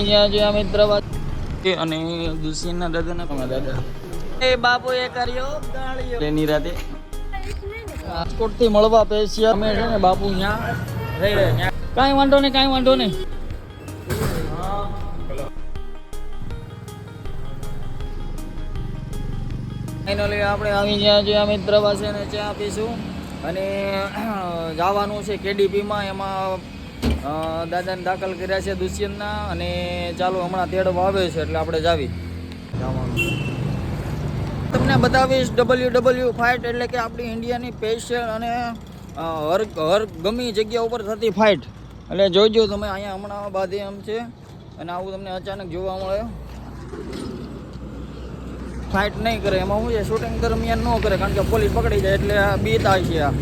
અહીંયા જે કે અને દુષ્યંતના દાદાના કમા દાદા. એ બાપુ એ કર્યો ગાળિયો. એની રાતે રાજકોટથી મળવા પેશિયા અમે છે ને બાપુ ત્યાં રહી રહે ત્યાં કાંઈ વાંધો નહીં કાંઈ વાંધો નહીં. ફાઇનલી આપણે આવી ગયા છે અમિત છે ને ચા પીશું. અને જવાનું છે કેડીપીમાં. એમાં દાદાને દાખલ કર્યા છે દુષ્યંતના અને ચાલો હમણાં તેડવા આવે છે એટલે આપણે જાવી. જવાનું તમને બતાવીશ ડબલ્યુ ડબલ્યુ ફાઇટ એટલે કે આપણી ઇન્ડિયાની સ્પેશિયલ અને હર હર ગમી જગ્યા ઉપર થતી ફાઇટ. એટલે જોઈજો તમે અહીંયા હમણાં બાધે એમ છે અને આવું તમને અચાનક જોવા મળે. ફાઇટ નહીં કરે. એમાં શું છે? શૂટિંગ દરમિયાન ન કરે કારણ કે પોલીસ પકડી જાય એટલે આ બીતા છે આ.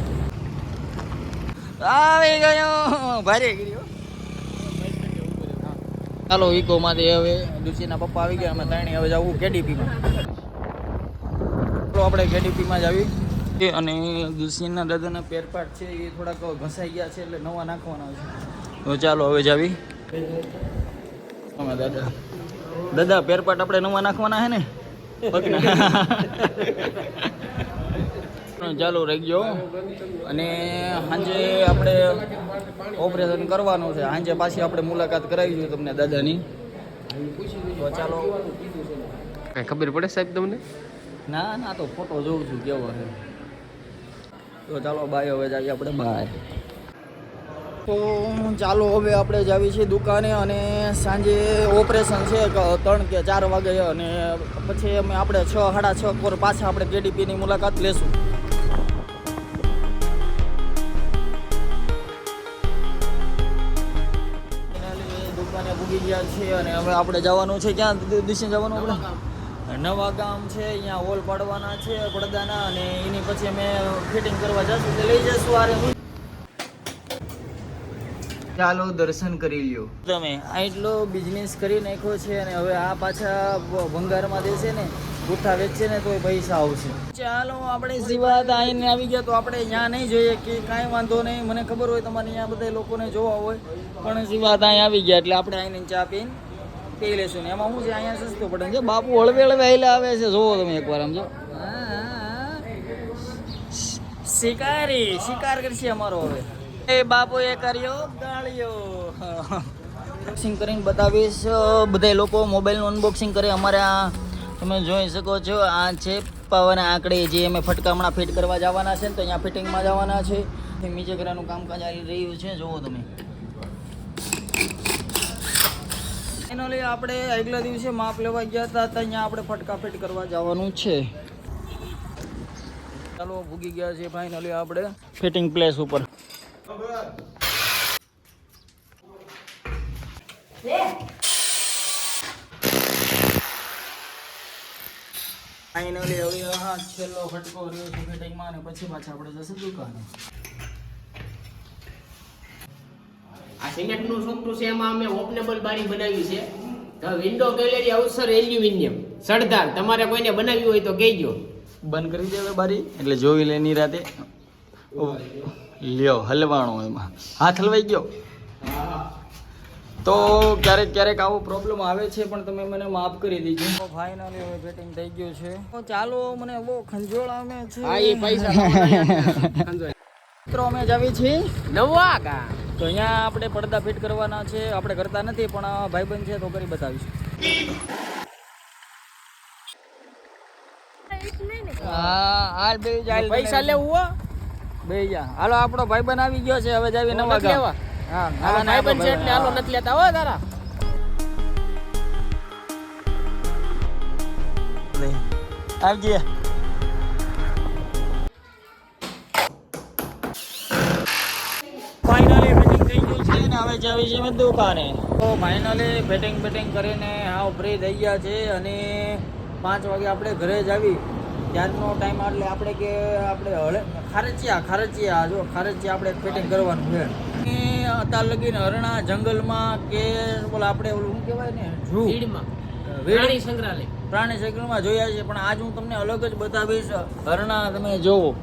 આવી ગયો. ભારે ચાલો ઈકો માંથી હવે દુષીના પપ્પા આવી ગયા, અમે ત્રણે હવે જવું કેડીપીમાં. ચાલો આપણે કેડીપીમાં જ આવી. અને દુષ્યંતના દાદાના પેરપાટ છે, એ થોડાક ઘસાઈ ગયા છે, એટલે નવા નાખવાના છે. તો ચાલો, હવે જ આવી. અમે દાદા. દાદા, પેરપાટ આપણે નવા નાખવાના છે ને? ચાલુ રહી ગયો. અને સાંજે આપણે ઓપરેશન કરવાનું છે. સાંજે પાછી આપણે મુલાકાત કરાવીશું તમને દાદાની. તો ચાલો. કઈ ખબર પડે સાહેબ તમને? ના ના તો ફોટો જોઉં છું કેવો છે. તો ચાલો બાય હવે જઈએ આપણે બાય. તો ચાલો હવે આપણે જ આવી છીએ દુકાને અને સાંજે ઓપરેશન છે ત્રણ કે ચાર વાગે અને પછી અમે આપણે છ સાડા છ પર પાછા આપણે કેડીપીની મુલાકાત લેશું. છે અને હવે આપણે જવાનું છે ક્યાં? દ- જવાનું આપણે? નવા ગામ. છે અહીંયા હોલ પાડવાના છે પડદાના અને એની પછી અમે ફિટિંગ કરવા જશું એટલે લઈ જશું આરે ચાલો દર્શન કરી લ્યો. તમે આટલો બિઝનેસ કરી નાખ્યો છે અને હવે આ પાછા ભંગારમાં દેશે ને ગુઠ્ઠા વેચશે ને તોય પૈસા આવશે. ચાલો, આપણે સિવાત આવીને આવી ગયા તો આપણે ત્યાં નહીં જોઈએ કે કાંઈ વાંધો નહીં. મને ખબર હોય તમારે અહીંયા બધા લોકોને જોવા હોય. પણ સિવાત અહીં આવી ગયા એટલે આપણે આવીને ચા પીને પી લેશું ને. એમાં શું છે? અહીંયા સસ્તું પડે છે બાપુ હળવે હળવે આવેલા આવે છે. જોવો તમે એકવાર આમ જો. શિકારી, શિકાર કરશે અમારો હવે. એ બાપુ એ કર્યો ગાળ્યો. અનબોક્સિંગ કરીને બતાવીશ. બધા લોકો મોબાઈલનું અનબોક્સિંગ કરે. અમારે આ તમે જોઈ શકો છો, આ છે પવન આંકડે, જે અમે ફટકામણા ફિટ કરવા જવાના છે ને તો અહીંયા ફિટિંગમાં જવાના છે. કરવાનું કામકાજ ચાલી રહ્યું છે, જુઓ તમે. ફાઇનલી આપણે આગલા દિવસે માપ લેવા ગયા હતા અહીંયા આપણે ફટકા ફિટ કરવા જવાનું છે. ચાલો, ભૂગી ગયા છે ફાઇનલી આપણે. ફિટિંગ પ્લેસ ઉપર. ફાઇનલી હવે હા છેલ્લો ફટકો રહ્યો છે ફિટિંગમાં અને પછી પાછા આપણે જશું દુકાને. આ સિમેન્ટનું સોપટું છે એમાં અમે ઓપનેબલ બારી બનાવી છે. ધ વિન્ડો ગેલેરી અવસર એલ્યુમિનિયમ સળધાર તમારે કોઈને બનાવી હોય તો કહેજો. બંધ કરી દેવે બારી એટલે જોઈ લે એની રાતે. લ્યો હલવાણો એમાં. હાથ હલવાઈ ગયો. તો ક્યારેક ક્યારેક આવો પ્રોબ્લેમ આવે છે પણ તમે મને માફ કરી દીજો. ફાઇનલી હવે ફિટિંગ થઈ ગયું છે. ચાલો મને બહુ ખંજોળ આવે છે. હા એ પૈસા મિત્રો અમે જ છીએ. નવા કા તો અહીંયા આપણે પડદા ફિટ કરવાના છે. આપણે કરતા નથી પણ ભાઈબંધ છે તો કરી બતાવીશું. પૈસા લેવું બે જા. હાલો આપણો ભાઈબંધ આવી ગયો છે. હવે જાવી નવા લેવા? હા ના, છે એટલે હાલો નથી લેતા હો તારા. આવજે. ફાઇનલી ફિટિંગ થઈ ગયું છે ને હવે જાવી છે દુકાને. તો ફાઇનલી ફિટિંગ ફિટિંગ કરીને હાવ ફ્રી થઈ ગયા છે અને પાંચ વાગે આપણે ઘરે જ આવી. ત્યારનો ટાઈમ એટલે આપણે કે આપણે હળે ખારચિયા ખારચિયા જો ખારચિયા આપણે ફિટિંગ કરવાનું છે. અને અત્યાર લગીને હરણા જંગલમાં કે બોલા આપણે ઓલું શું કહેવાય ને પ્રાણી સંગ્રહાલય. પ્રાણી સંગ્રહાલયમાં જોયા છે પણ આજ હું તમને અલગ જ બતાવીશ. હરણા તમે જોવો.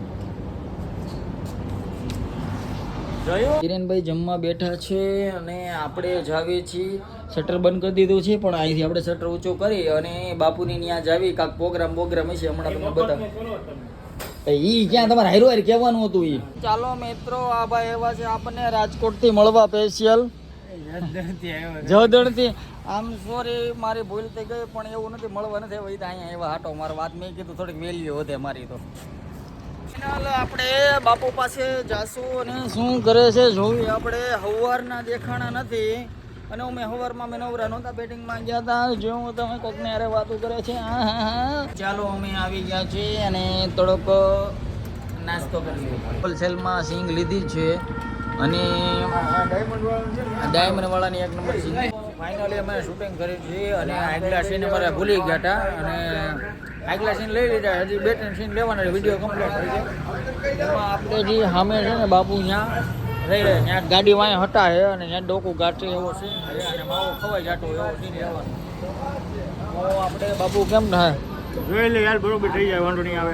જોયું. કિરણભાઈ જમવા બેઠા છે અને આપણે જાવીએ છીએ. શટર બંધ કરી દીધું છે પણ અહીંથી આપણે શટર ઊંચું કરી અને બાપુની ત્યાં જાવી. કાંક પ્રોગ્રામ પ્રોગ્રામ હશે હમણાં તમને બતાવ. ઈ ક્યાં તમારે હારો હાર કહેવાનું હતું ઈ? ચાલો મિત્રો આ ભાઈ એવા છે આપણને રાજકોટથી મળવા સ્પેશિયલ જવદણથી? આમ સોરી મારી ભૂલ થઈ ગઈ પણ એવું નથી મળવા નથી વહી અહીંયા એવા હાટો મારો વાત મેં કીધું થોડીક વેલ્યુ વધે મારી તો. ફિનાલ આપણે બાપુ પાસે જાશું અને શું કરે છે જોવી આપણે હવારના દેખાણા નથી. અને અમે સવારમાં મેં નવરા નહોતા બેટિંગમાં ગયા હતા, જો હું તમે કોકને અરે વાતો કરે છે, હા હા ચાલો, અમે આવી ગયા છીએ અને થોડોક નાસ્તો કરી લઈએ. હોલસેલમાં સિંગ લીધી છે અને ડાયમંડ વાળાની એક નંબર સિંગ ફાઇનલી અમે શૂટિંગ કરી છે અને આગલા સીન અમારે ભૂલી ગયા હતા અને આગલા સીન લઈ લીધા. હજી બે ત્રણ સીન લેવાના વીડિયો કમ્પ્લીટ થઈ છે એમાં આપણે જે સામે છે ને બાપુ ત્યાં ત્યાં ગાડી વાય હટા હે અને ત્યાં ડોકું ગાંઠે એવો છે અને માવો ખવાઈ જાતો એવો છે તો આપણે બાપુ કેમ થાય? જોઈ લે યાર બરોબર થઈ જાય વાંધો નહીં આવે.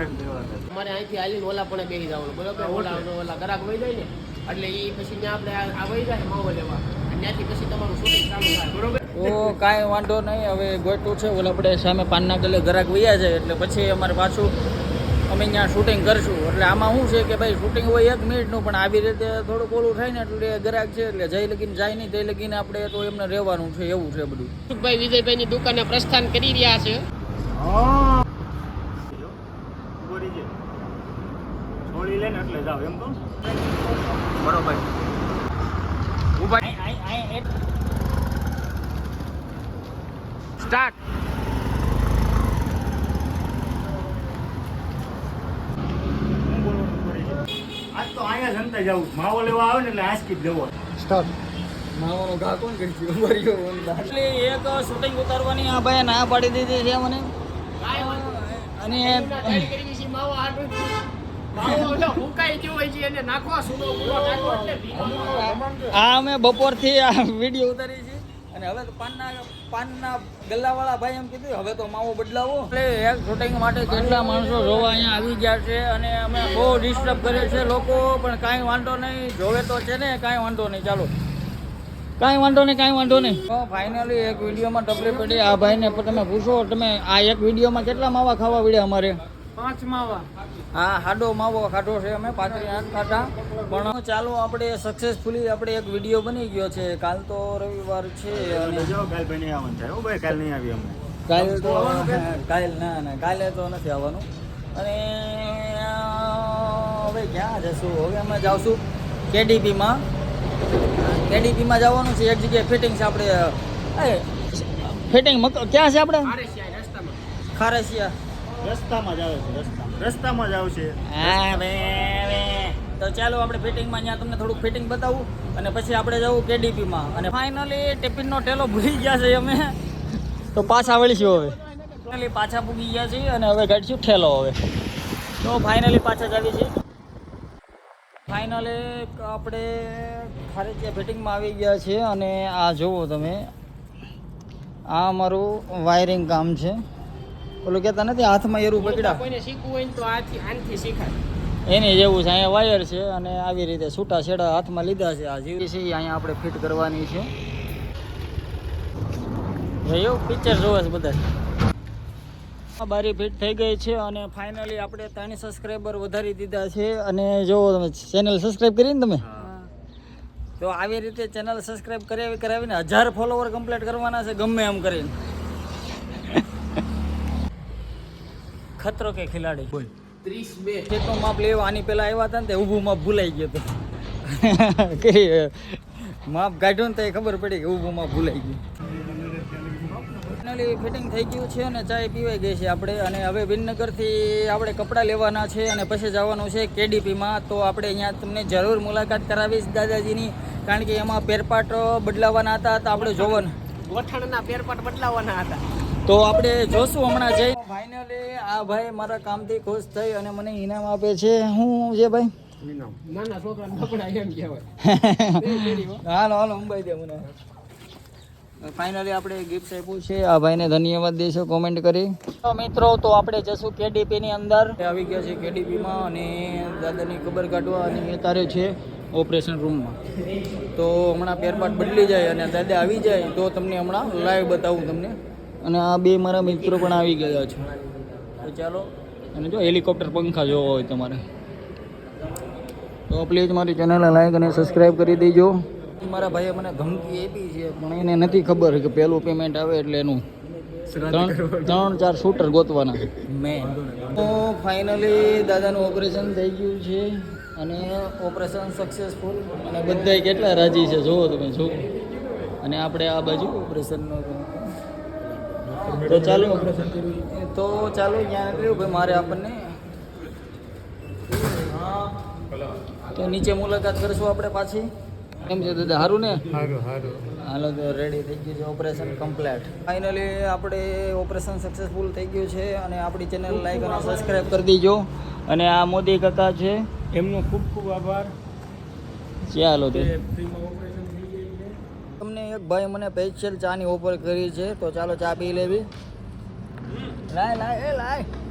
અમારે અહીંથી આવીને ઓલા પણ બેસી જવાનું બરોબર? ઓલા ઓલા ગરાક વહી જાય ને એટલે એ પછી ત્યાં આપણે આ વહી જાય માવો લેવા. અને ત્યાંથી પછી તમારું શૂટિંગ ચાલુ થાય બરોબર? તો કાંઈ વાંધો નહીં હવે ગોટું છે ઓલા આપણે સામે પાનના ગલે ઘરાક વૈયા છે એટલે પછી અમારે પાછું અમે અહીંયા શૂટિંગ કરશું. એટલે આમાં શું છે કે ભાઈ શૂટિંગ હોય એક મિનિટનું પણ આવી રીતે થોડુંક ઓલું થાય ને એટલે ગરાક છે એટલે જઈ લગીને જાય નહીં તે લગીને આપણે તો એમને રહેવાનું છે એવું છે બધું. ભાઈ વિજયભાઈની દુકાને પ્રસ્થાન કરી રહ્યા છે. છે છોડી લે ને એટલે જાવ એમ તો બરોબર સ્ટાર્ટ હું બોલવાનું બોરી છે આજ તો જનતા જાવું માવો લેવા આવે ને એટલે આંસકી જ જવો. માવાનો ઘા કોણ કરી ઉભર્યો એટલે એક શૂટિંગ ઉતારવાની આ ભાઈ ના પાડી દીધી છે મને. અને કરી છે માવો હાટું માવો ઓલો હોય છે એને નાખવા સુનો પૂરો નાખવો એટલે ભીનો. આ અમે બપોરથી આ વીડિયો ઉતારી છે અને હવે તો પાનના પાનના ગલ્લાવાળા ભાઈ એમ કીધું, હવે તો માવો બદલાવો. એટલે હેર શૂટિંગ માટે કેટલા માણસો જોવા અહીંયા આવી ગયા છે અને અમે બહુ ડિસ્ટર્બ કરે છે લોકો, પણ કાંઈ વાંધો નહીં. જોવે તો છે ને, કાંઈ વાંધો નહીં. ચાલો. કાંઈ વાંધો નહીં, કાંઈ વાંધો નહીં. તો ફાઇનલી એક વિડીયોમાં ટપલી પડી. આ ભાઈને તમે પૂછો, તમે આ એક વિડીયોમાં કેટલા માવા ખાવા પડ્યા અમારે? પાંચ માવા. હા હાડો માવો ખાધો છે અમે પાંત્રી આઠ ખાધા. પણ ચાલો આપણે સક્સેસફુલી આપણે એક વીડિયો બની ગયો છે. કાલ તો રવિવાર છે અને જો કાલ ભાઈ નહીં આવવાનું થાય. હો ભાઈ કાલ નહીં આવી અમે. કાલ તો કાલ ના ના કાલે તો નથી આવવાનું. અને હવે ક્યાં જશું? હવે અમે જાવશું કેડીપીમાં કેડીપીમાં જવાનું છે. એક જગ્યાએ ફિટિંગ છે આપણે. ફિટિંગ ક્યાં છે આપણે? ખારસિયા રસ્તામાં જ આવે છે, રસ્તામાં. રસ્તામાં જ આવશે. હા બે. તો ચાલો આપણે ફિટિંગમાં ત્યાં તમને થોડુંક ફિટિંગ બતાવું અને પછી આપણે જવું કેડીપીમાં. અને ફાઇનલી ટિફિનનો ટેલો ભૂલી ગયા છે અમે. તો પાછા વળીશું હવે. ફાઇનલી પાછા પૂગી ગયા છીએ અને હવે કાઢીશું ઠેલો હવે. તો ફાઇનલી પાછા જ આવી છીએ ફાઇનલી આપણે ખારેચિયા ફિટિંગમાં આવી ગયા છે અને આ જુઓ તમે. આ અમારું વાયરિંગ કામ છે. ઓલું કહેતા નથી હાથમાં એરું પકડા કોઈને શીખવું હોય તો આથી આનથી શીખાય. એની જેવું છે અહીંયા વાયર છે અને આવી રીતે છૂટા છેડા હાથમાં લીધા છે. આ જીવી છે અહીંયા આપણે ફિટ કરવાની છે. એવું પિક્ચર જોવે છે બધા. બારી ફિટ થઈ ગઈ છે અને ફાઇનલી આપણે ત્રણ સબસ્ક્રાઈબર વધારી દીધા છે. અને જો તમે ચેનલ સબસ્ક્રાઈબ કરીને તમે? તો આવી રીતે ચેનલ સબસ્ક્રાઈબ કરાવી કરાવીને હજાર ફોલોવર કમ્પ્લીટ કરવાના છે ગમે એમ કરીને. ખતરો કે ખિલાડી? બોલ. ત્રીસ બે. ખેતનું માપ લેવા આની પેલા આવ્યા હતા ને તે ઊભું માપ ભૂલાઈ ગયો હતો. કે માપ કાઢ્યો ને તો ખબર પડી કે ઊભું માપ ભૂલાઈ ગયું. ફાઇનલી ફિટિંગ થઈ ગયું છે અને ચાય પીવાઈ ગઈ છે આપણે. અને હવે વિનનગરથી આપણે કપડાં લેવાના છે અને પછી જવાનું છે કેડીપીમાં. તો આપણે અહીંયા તમને જરૂર મુલાકાત કરાવીશ દાદાજીની. કારણ કે એમાં પેરપાટ બદલાવાના હતા તો આપણે જોવાનું. ગોઠણના પેરપાટ બદલાવાના હતા. તો આપણે જોશું હમણાં જઈ. ફાઇનલી આ ભાઈ મારા કામથી ખુશ થઈ અને મને ઇનામ આપે છે. હું છે ભાઈ? નાના છોકરાને કપડા એમ કહેવાય. હાલો હાલો મુંબઈ દે મને. ફાઇનલી આપણે ગિફ્ટ આપ્યું છે. આ ભાઈને ધન્યવાદ દેશો કોમેન્ટ કરી. તો મિત્રો તો આપણે જશું કેડીપી ની અંદર. આવી ગયા છે કેડીપીમાં અને દાદાની ખબર કાઢવા અને એ તારે છે ઓપરેશન રૂમમાં તો હમણાં પેરપાટ બદલી જાય અને દાદા આવી જાય તો તમને હમણાં લાઈવ બતાવું તમને. અને આ બે મારા મિત્રો પણ આવી ગયા છે. તો ચાલો. અને જો હેલિકોપ્ટર પંખા જોવો હોય તમારે. તો પ્લીઝ મારી ચેનલને લાઈક અને સબસ્ક્રાઈબ કરી દેજો. મારા ભાઈએ મને ધમકી આપી છે પણ એને નથી ખબર કે પહેલું પેમેન્ટ આવે એટલે એનું. ત્રણ ત્રણ ચાર શૂટર ગોતવાના. મેં ફાઇનલી દાદાનું ઓપરેશન થઈ ગયું છે અને ઓપરેશન સક્સેસફુલ અને બધાય કેટલા રાજી છે જુઓ તમે જો અને આપણે આ બાજુ ઓપરેશનનો તો ચાલો. તો ચાલો ત્યાં કહ્યું ભાઈ મારે આપણને તો નીચે મુલાકાત કરશું આપણે પાછી. એમ છે દાદા સારું ને? હાલો તો રેડી થઈ ગયું છે ઓપરેશન કમ્પ્લીટ ફાઇનલી આપણે ઓપરેશન સક્સેસફુલ થઈ ગયું છે અને આપણી ચેનલ લાઈક અને સબસ્ક્રાઈબ કરી દીજો. અને આ મોદી કાકા છે. એમનો ખૂબ ખૂબ આભાર. ચાલો તો ફ્રીમાં ઓપરેશન થઈ ગયું છે તમને એક ભાઈ મને સ્પેશિયલ ચાની ઓફર કરી છે. તો ચાલો ચા પી લેવી. લાય લાય, એ લાય.